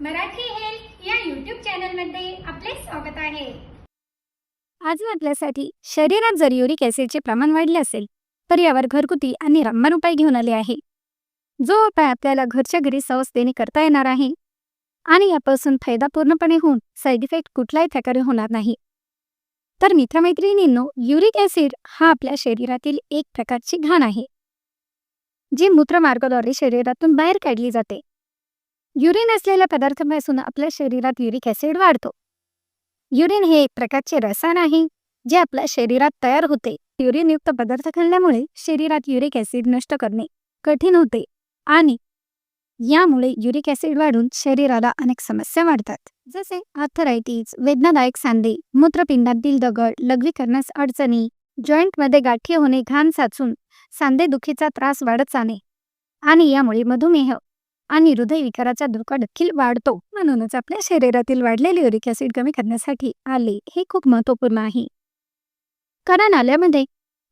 Marathi health या YouTube चॅनलमध्ये आपले स्वागत आहे. आज आपल्यासाठी शरीरात जर युरिक ॲसिडचे प्रमाण वाढले असेल तर यावर घरगुती आणि रामबाण उपाय घेऊन आले आहे. जो उपाय आपल्याला घरच्या घरी सहजतेने करता येणार आहे आणि यापासून फायदा पूर्णपणे होऊन साईड इफेक्ट कुठल्याही प्रकारे होणार नाही. तर मित्रमैत्रिणींनो युरिक ॲसिड हा आपल्या शरीरातील एक प्रकारची घाण आहे जी मूत्रमार्गाद्वारे शरीरातून बाहेर काढली जाते. युरिन असलेल्या पदार्थापासून आपल्या शरीरात युरिक ॲसिड वाढतो. युरिन हे एक प्रकारचे रसायन आहे जे आपल्या शरीरात तयार होते. युरिनयुक्त पदार्थ खाल्ल्यामुळे शरीरात युरिक ॲसिड नष्ट करणे कठीण होते आणि यामुळे युरिक ॲसिड वाढून शरीराला अनेक समस्या वाढतात. जसे आर्थरायटीज वेदनादायक सांधे मूत्रपिंडातील दगड लघवीकरणास अडचणी जॉईंटमध्ये गाठी होणे घाण साचून सांधेदुखीचा त्रास वाढत जाणे आणि यामुळे मधुमेह आणि हृदयविकाराचा धोका देखील वाढतो. म्हणूनच आपल्या शरीरातील वाढलेले युरिक ऍसिड कमी करण्यासाठी आले हे खूप महत्त्वपूर्ण आहे. कारण आल्यामध्ये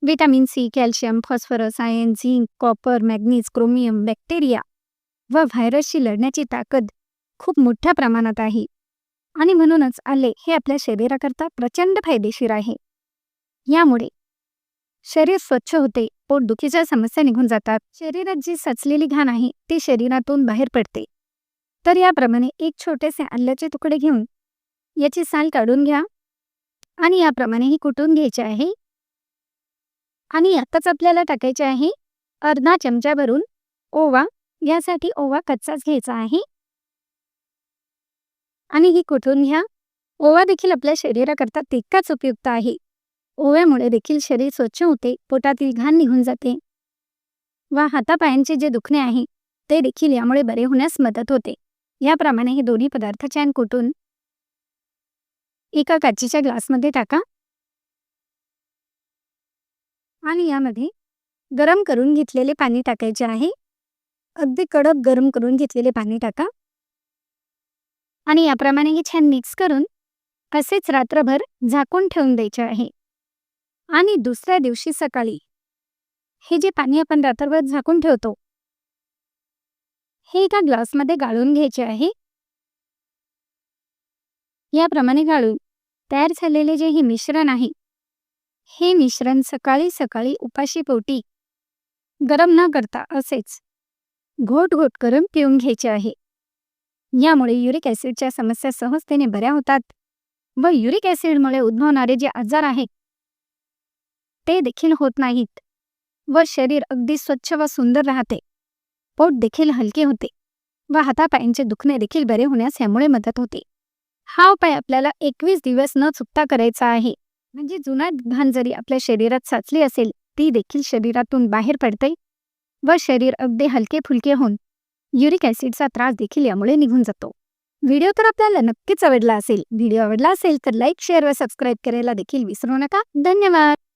vitamin C calcium phosphorus iron zinc copper manganese chromium bacteria व व्हायरसशी लढण्याची ताकद खूप मोठ्या प्रमाणात आहे. आणि म्हणूनच आले हे आपल्या शरीराकरता प्रचंड फायदेशीर आहे. यामुळे शरीर स्वच्छ होते पोटदुखीच्या समस्या निघून जातात. शरीरात जी सचलेली घाण आहे ती शरीरातून बाहेर पडते. तर याप्रमाणे एक छोटेसे आल्याचे तुकडे घेऊन याची साल काढून घ्या. आणि याप्रमाणे ही कुटून घ्यायचे आहे. आणि आताच आपल्याला टाकायचे आहे अर्धा चमचा भरून ओवा. यासाठी ओवा कच्चाच घ्यायचा आहे. आणि ही कुठून घ्या. ओवा देखील आपल्या शरीराकरता तितकाच उपयुक्त आहे. ओव्यामुळे देखील शरीर स्वच्छ होते पोटातील घाण निघून जाते. व हातापायांचे जे दुखणे आहे ते देखील यामुळे बरे होण्यास मदत होते. याप्रमाणे हे दोन्ही पदार्थ छान कुटून एका काचेच्या ग्लासमध्ये टाका. आणि यामध्ये गरम करून घेतलेले पाणी टाकायचे आहे. अगदी कडक गरम करून घेतलेले पाणी टाका. आणि याप्रमाणे हे छान मिक्स करून असेच रात्रभर झाकून ठेवून द्यायचे आहे. आणि दुसऱ्या दिवशी सकाळी. हे जे पाणी आपण रात्रभर झाकून ठेवतो. हे एका ग्लासमध्ये गाळून घ्यायचे आहे. याप्रमाणे गाळून तयार झालेले जे हे मिश्रण आहे. हे मिश्रण सकाळी सकाळी उपाशी पोटी गरम न करता असेच घोट घोट करून पिऊन घ्यायचे आहे. यामुळे युरिक ॲसिडच्या समस्या सहजतेने बऱ्या होतात व युरिक ॲसिडमुळे उद्भवणारे जे आजार आहेत ते देखील होत नाहीत व शरीर अगदी स्वच्छ व सुंदर राहते. पोट देखील हलके होते व हातापायांचे दुखणे देखील बरे होण्यास यामुळे मदत होते. हा उपाय आपल्याला एकवीस दिवस न चुकता करायचा आहे. म्हणजे जुना घाण जरी आपल्या शरीरात साचली असेल ती देखील शरीरातून बाहेर पडते व शरीर अगदी हलके फुलके होऊन युरिक ॲसिडचा त्रास देखील यामुळे निघून जातो. व्हिडिओ तर आपल्याला नक्कीच आवडला असेल. व्हिडिओ आवडला असेल तर लाईक शेअर व सबस्क्राईब करायला देखील विसरू नका. धन्यवाद!